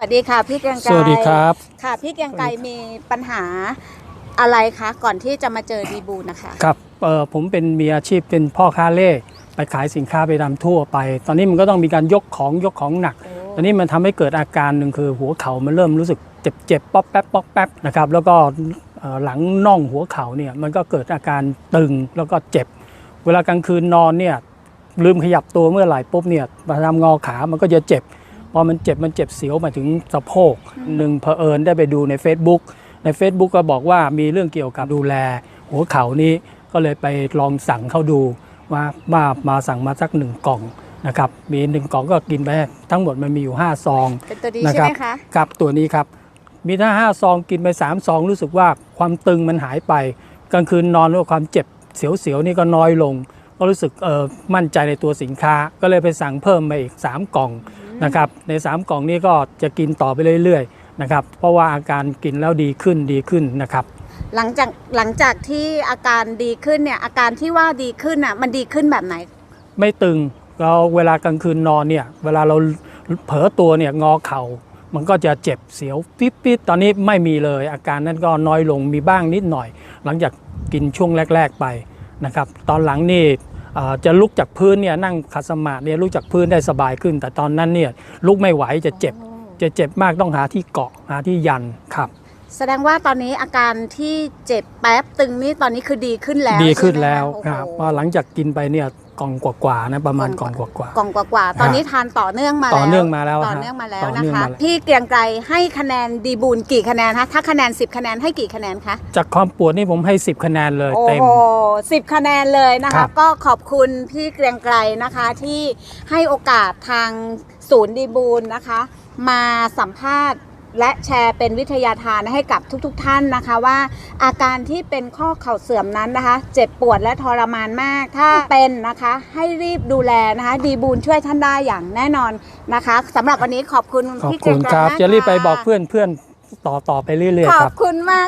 สวัสดีค่ะพี่เกรียงไกรสวัสดีครับ ค่ะพี่เกรียงไกรมีปัญหาอะไรคะก่อนที่จะมาเจอดีบูนะคะครับเอ่อผมเป็นมีอาชีพเป็นพ่อค้าเล่ไปขายสินค้าไปตามทั่วไป ตอนนี้มันก็ต้องมีการยกของยกของหนัก ตอนนี้มันทำให้เกิดอาการหนึ่งคือหัวเข่ามันเริ่มรู้สึกเจ็บเจ็บป๊อกแป๊บป๊อกแป๊บนะครับแล้วก็เอ่อหลังน่องหัวเข่าเนี่ยมันก็เกิดอาการตึงแล้วก็เจ็บ เวลากลางคืนนอนเนี่ยลืมขยับตัวเมื่อไหร่ปุ๊บเนี่ยมาทำงอขามันก็จะเจ็บ พอมันเจ็บมันเจ็บเสียวมาถึงสะโพกหนึ่งเผอิญได้ไปดูใน Facebook ใน Facebook ก็บอกว่ามีเรื่องเกี่ยวกับดูแล หัวเข่านี้ก็เลยไปลองสั่งเข้าดูว่ามามาสั่งมาสักหนึ่งกล่องนะครับมีหนึ่งกล่องก็กินไปทั้งหมดมันมีอยู่ 5 ซองเป็นตัวดีนะใช่ครัไหมคะกับตัวนี้ครับ มีถ้าห้าซองกินไป3ซองรู้สึกว่าความตึงมันหายไปกลางคืนนอนแล้วความเจ็บเสียวๆนี่ก็น้อยลง ก็รู้สึกเออมั่นใจในตัวสินค้า ก็เลยไปสั่งเพิ่มมาอีก 3 กล่อง นะครับใน 3 กล่องนี้ก็จะกินต่อไปเรื่อยๆนะครับเพราะว่าอาการกินแล้วดีขึ้นดีขึ้นนะครับ หลังจากหลังจากที่อาการดีขึ้นเนี่ยอาการที่ว่าดีขึ้นอะมันดีขึ้นแบบไหน ไม่ตึงเราเวลากลางคืนนอนเนี่ยเวลาเราเผลอตัวเนี่ยงอเข่ามันก็จะเจ็บเสียวปิ๊บปิ๊บตอนนี้ไม่มีเลย อาการนั้นก็น้อยลงมีบ้างนิดหน่อย หลังจากกินช่วงแรก ๆไปนะครับ ตอนหลังนี่เอ่อ จะลุกจากพื้นเนี่ยนั่งขัดสมาธิเนี่ยลุกจากพื้นได้สบายขึ้น แต่ตอนนั้นเนี่ยลุกไม่ไหวจะเจ็บ จะเจ็บมากต้องหาที่เกาะหาที่ยันครับแสดงว่าตอนนี้อาการที่เจ็บแป๊บตึงนี่ตอนนี้คือดีขึ้นแล้วดีขึ้นใช่ไหมแล้วโอ้โหครับเพราะหลังจากกินไปเนี่ย กล่องกว่าๆนะประมาณกล่องกว่า กล่องกว่าๆตอนนี้ทานต่อเนื่องมาต่อเนื่องมาแล้วต่อฮะเนื่องมาแล้วต่อนะเนื่องคะมาแล้วพี่เกรียงไกรให้คะแนนดีบูนกี่คะแนนคะถ้าคะแนน 10 คะแนนให้กี่คะแนนคะจากความปวดนี่ผมให้ 10 คะแนนเลยโอ้เต็มโหสิบคะแนนเลยนะครัคะบก็ขอบคุณพี่เกรียงไกรนะคะที่ให้โอกาสทางศูนย์ดีบูลนะคะ มาสัมภาษณ์ และแชร์เป็นวิทยาทานให้กับทุกๆทท่านนะคะว่า อาการที่เป็นข้อเข่าเสื่อมนั้นนะคะ เจ็บปวดและทรมานมาก ถ้าเป็นนะคะ ให้รีบดูแลนะคะ ดีบูลช่วยท่านได้อย่างแน่นอนนะคะสำหรับวันนี้ขอบคุณขอบพี่เกรีคุยณงไกรครับ มากจะรีบไปค่ะบอกเพื่อนเพื่อนๆต่อต่อไปเรื่อยขๆอครับบ คุณมาก